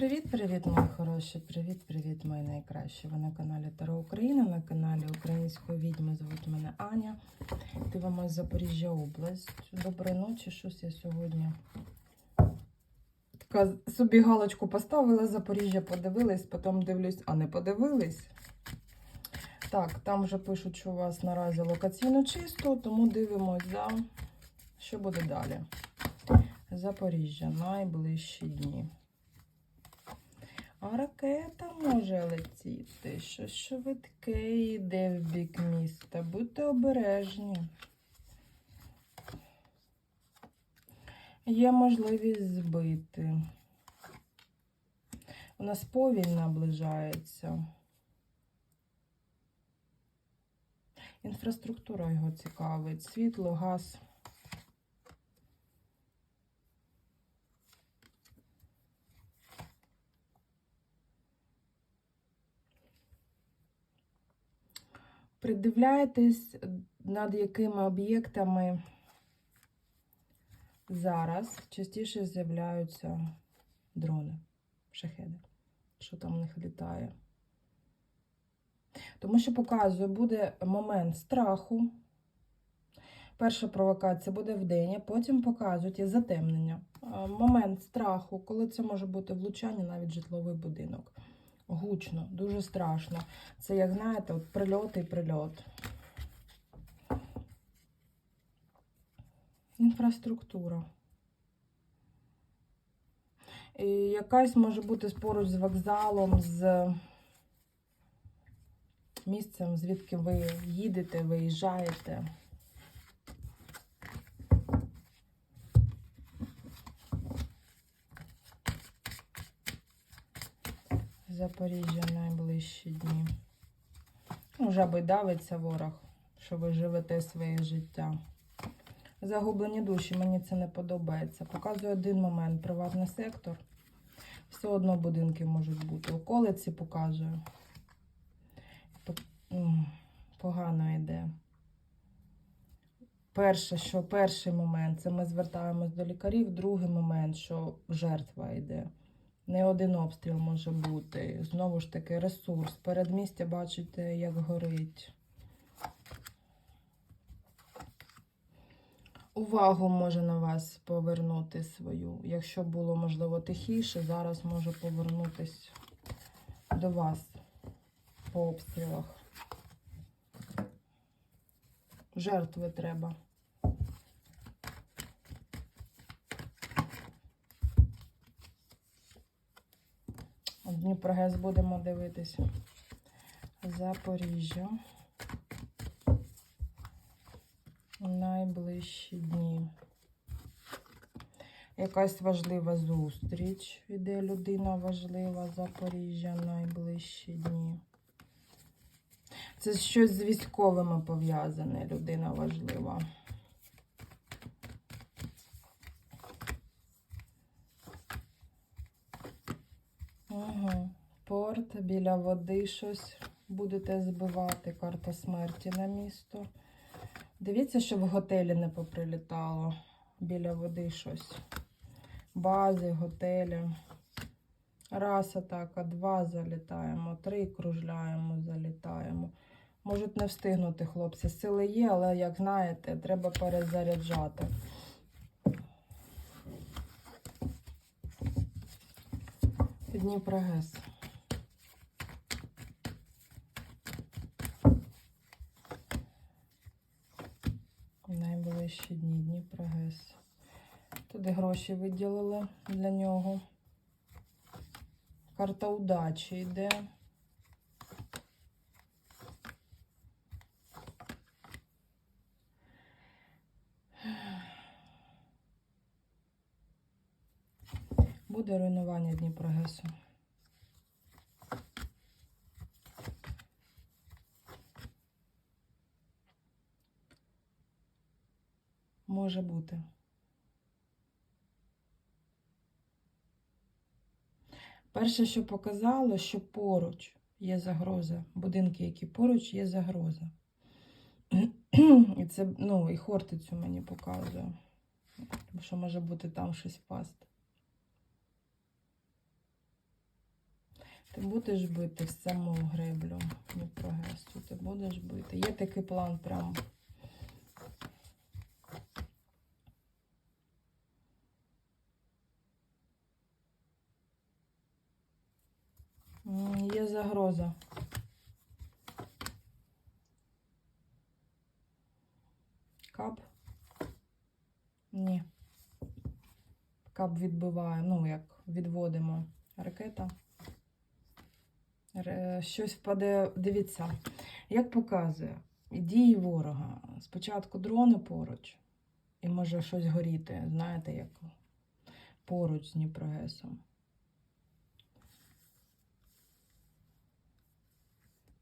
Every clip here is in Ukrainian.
Привіт-привіт, мої хороші! Привіт-привіт, мої найкращі. Ви на каналі Таро Україна, на каналі Української відьми. Звуть мене Аня. Дивимось Запоріжжя область. Доброї ночі, щось я сьогодні. Така собі галочку поставила, Запоріжжя подивилась, потім дивлюсь, а не подивились. Так, там вже пишуть, що у вас наразі локаційно чисто, тому дивимось, да, що буде далі. Запоріжжя, найближчі дні. А ракета може летіти. Щось швидке йде в бік міста. Будьте обережні. Є можливість збити. У нас повінь наближається. Інфраструктура його цікавить. Світло, газ. Придивляєтесь, над якими об'єктами зараз частіше з'являються дрони, шахеди, що там в них літає. Тому що показує, буде момент страху. Перша провокація буде вдень, а потім показують затемнення. Момент страху, коли це може бути влучання навіть житловий будинок. Гучно, дуже страшно. Це, як знаєте, от прильот і прильот. Інфраструктура. І якась може бути поруч з вокзалом, з місцем, звідки ви їдете, виїжджаєте. Запоріжжя найближчі дні. Ну, жаби давиться ворог, що ви живете своє життя. Загублені душі, мені це не подобається. Показую один момент, приватний сектор. Все одно будинки можуть бути. Околиці показую. Погано йде. Перше, що перший момент, це ми звертаємось до лікарів. Другий момент, що жертва йде. Не один обстріл може бути. Знову ж таки, ресурс. Передмістя бачите, як горить. Увагу може на вас повернути свою. Якщо було, можливо, тихіше, зараз може повернутись до вас по обстрілах. Жертви треба. Дніпрогес будемо дивитись. Запоріжжя. Найближчі дні. Якась важлива зустріч. Іде людина важлива Запоріжжя найближчі дні. Це щось з військовими пов'язане, людина важлива. Угу. Порт біля води щось будете збивати. Карта смерті на місто. Дивіться, щоб в готелі не поприлітало. Біля води щось. Бази, готелі. Раз атака, два залітаємо, три кружляємо, залітаємо. Можуть не встигнути хлопці. Сили є, але, як знаєте, треба перезаряджати. Дніпрогес. Найближчі дні Дніпрогес. Туди гроші виділили для нього. Карта удачі йде. Буде руйнування Дніпрогесу. Може бути. Перше, що показало, що поруч є загроза. Будинки, які поруч, є загроза. І це, ну, і Хортицю мені показує. Що може бути там щось впасти. Ти будеш бити в саму греблю Дніпрогесу, ти будеш бити. Є такий план прям. Є загроза. Кап? Ні. Кап відбиває, ну як відводимо. Ракета. Ре- Щось впаде. Дивіться, як показує дії ворога. Спочатку дрони поруч, і може щось горіти, знаєте, як поруч з Дніпрогесом.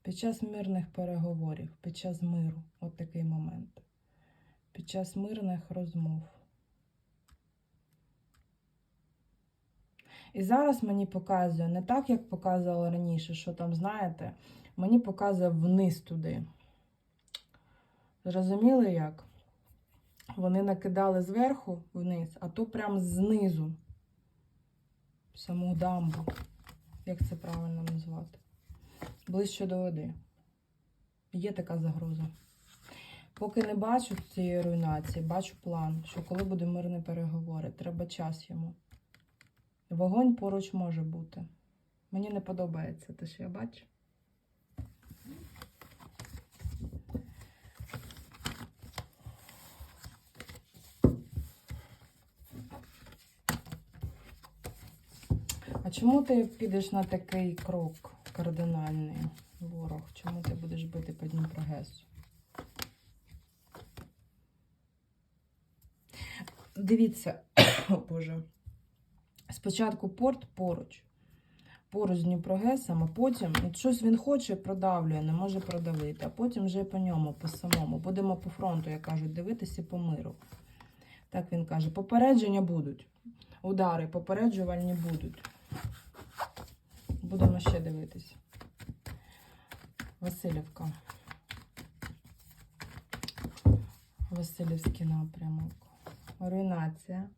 Під час мирних переговорів, під час миру, от такий момент. Під час мирних розмов. І зараз мені показує не так, як показувало раніше, що там, знаєте, мені показує вниз туди. Зрозуміли як? Вони накидали зверху вниз, а то прям знизу. Саму дамбу. Як це правильно назвати? Ближче до води. Є така загроза. Поки не бачу цієї руйнації, бачу план, що коли буде мирні переговори, треба час йому. Вогонь поруч може бути. Мені не подобається те, що я бачу. А чому ти підеш на такий крок кардинальний, ворог? Чому ти будеш бити по Дніпрогесу? Дивіться, о Боже. Спочатку порт поруч. Поруч з Дніпрогесом, а потім от щось він хоче, продавлює, не може продавити, а потім вже по ньому, по самому. Будемо по фронту, як кажуть, дивитися по миру. Так він каже: попередження будуть. Удари попереджувальні будуть. Будемо ще дивитися. Васильівка. Васильівський напрямок. Руйнація.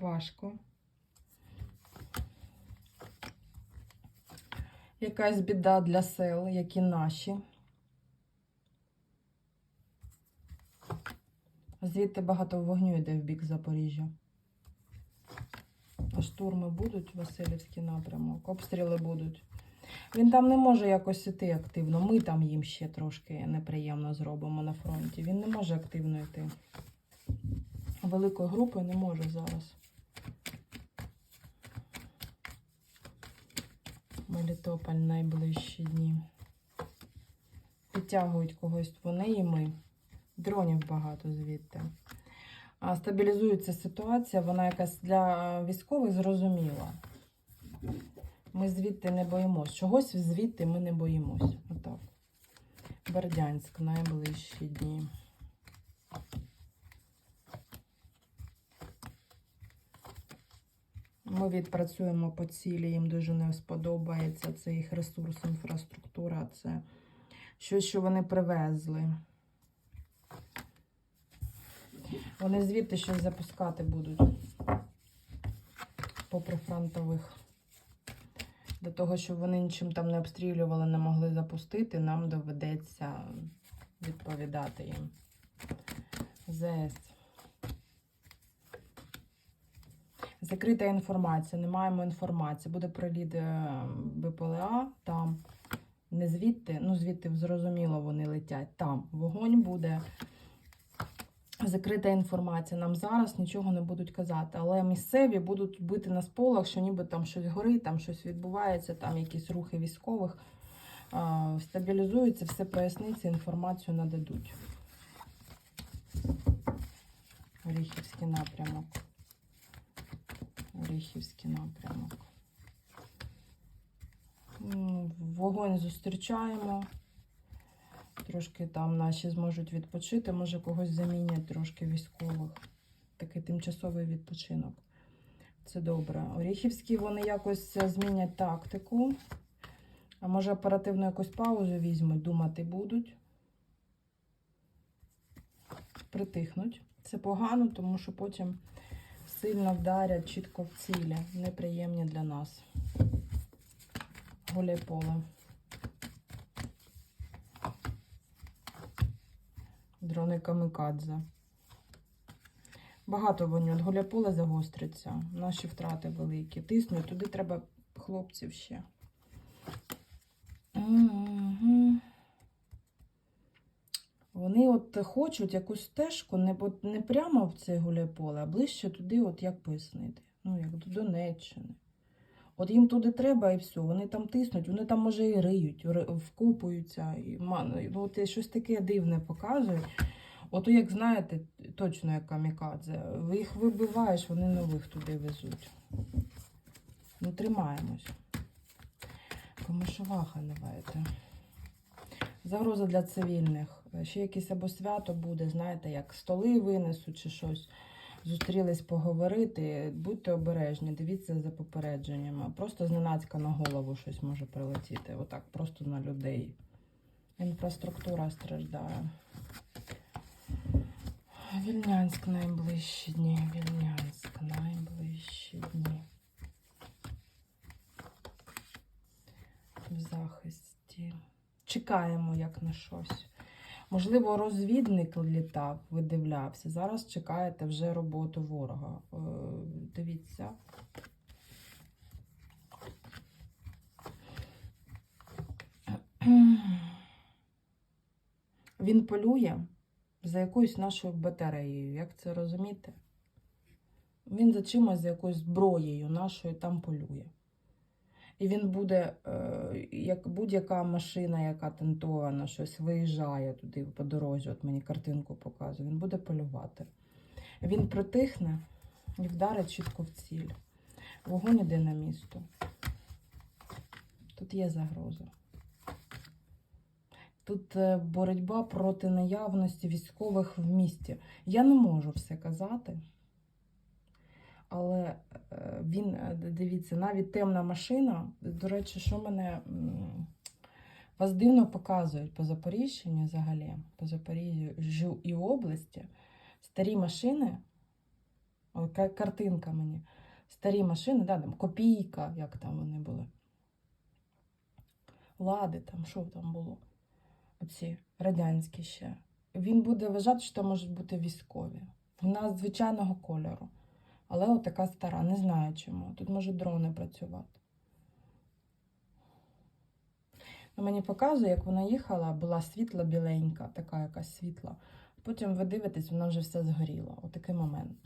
Важко. Якась біда для сел, які наші. Звідти багато вогню йде в бік Запоріжжя. Штурми будуть, Васильівський напрямок, обстріли будуть. Він там не може якось іти активно. Ми там їм ще трошки неприємно зробимо на фронті. Він не може активно йти. Великої групи не може зараз. Мелітополь найближчі дні. Підтягують когось вони і ми. Дронів багато звідти. А стабілізується ситуація, вона якась для військових зрозуміла. Ми звідти не боїмось. Чогось звідти ми не боїмось. Отак. Бердянськ найближчі дні. Ми відпрацюємо по цілі, їм дуже не сподобається. Це їх ресурс, інфраструктура, це щось, що вони привезли. Вони звідти щось запускати будуть по прифронтових. Для того, щоб вони нічим там не обстрілювали, не могли запустити, нам доведеться відповідати їм. ЗС. Закрита інформація, не маємо інформації. Буде приліт е, БПЛА там, не звідти, ну звідти зрозуміло вони летять. Там вогонь буде. Закрита інформація. Нам зараз нічого не будуть казати, але місцеві будуть бити на сполох, що ніби там щось горить, там щось відбувається, там якісь рухи військових. А, Стабілізується, все проясниться, інформацію нададуть. Оріхівський напрямок. Оріхівський напрямок. Вогонь зустрічаємо. Трошки там наші зможуть відпочити, може когось замінять трошки військових. Такий тимчасовий відпочинок. Це добре. Оріхівські вони якось змінять тактику. А може оперативну якусь паузу візьмуть, думати будуть. Притихнуть. Це погано, тому що потім сильно вдарять чітко в цілі. Неприємні для нас. Гуляй поле. Дрони камикадзе. Багато вони от гуляполе загостриться. Наші втрати великі. Тиснуть, туди треба хлопців ще. Мгм. Вони от хочуть якусь стежку не, не прямо в це гуляйполе, а ближче туди, от як пояснити. Ну, як до Донеччини. От їм туди треба і все. Вони там тиснуть, вони там може і риють, ри- вкопуються. І, ну, от щось таке дивне показують. Ото, як знаєте, точно як камікадзе. Їх вибиваєш, вони нових туди везуть. Ну, тримаємось. Комишуваха давайте. Загроза для цивільних. Ще якесь або свято буде, знаєте, як столи винесуть чи щось. Зустрілись поговорити. Будьте обережні, дивіться за попередженнями. Просто зненацька на голову щось може прилетіти. Отак, просто на людей. Інфраструктура страждає. Вільнянськ найближчі дні. Вільнянськ найближчі дні. В захисті. Чекаємо як на щось. Можливо, розвідник літав, видивлявся. Зараз чекаєте вже роботу ворога. Е, дивіться. Він полює за якоюсь нашою батареєю. Як це розуміти? Він за чимось, за якоюсь зброєю нашою там полює. І він буде, е, як будь-яка машина, яка тентована, щось виїжджає туди по дорозі, от мені картинку показує, він буде полювати. Він притихне і вдарить чітко в ціль. Вогонь іде на місто. Тут є загроза. Тут е, боротьба проти наявності військових в місті. Я не можу все казати. Але е, він, е, дивіться, навіть темна машина. До речі, що мене вас дивно показують по Запоріжжі взагалі, по Запоріжжю і області. Старі машини, ой, картинка мені. Старі машини, да, там копійка, як там вони були. Лади, там, що там було? Оці радянські ще. Він буде вважати, що там можуть бути військові. Вона звичайного кольору. Але от така стара, не знаю чому. Тут можуть дрони працювати. Ну, Мені показує, як вона їхала, була світла біленька, така якась світла. Потім ви дивитесь, вона вже все згоріла. Отакий момент.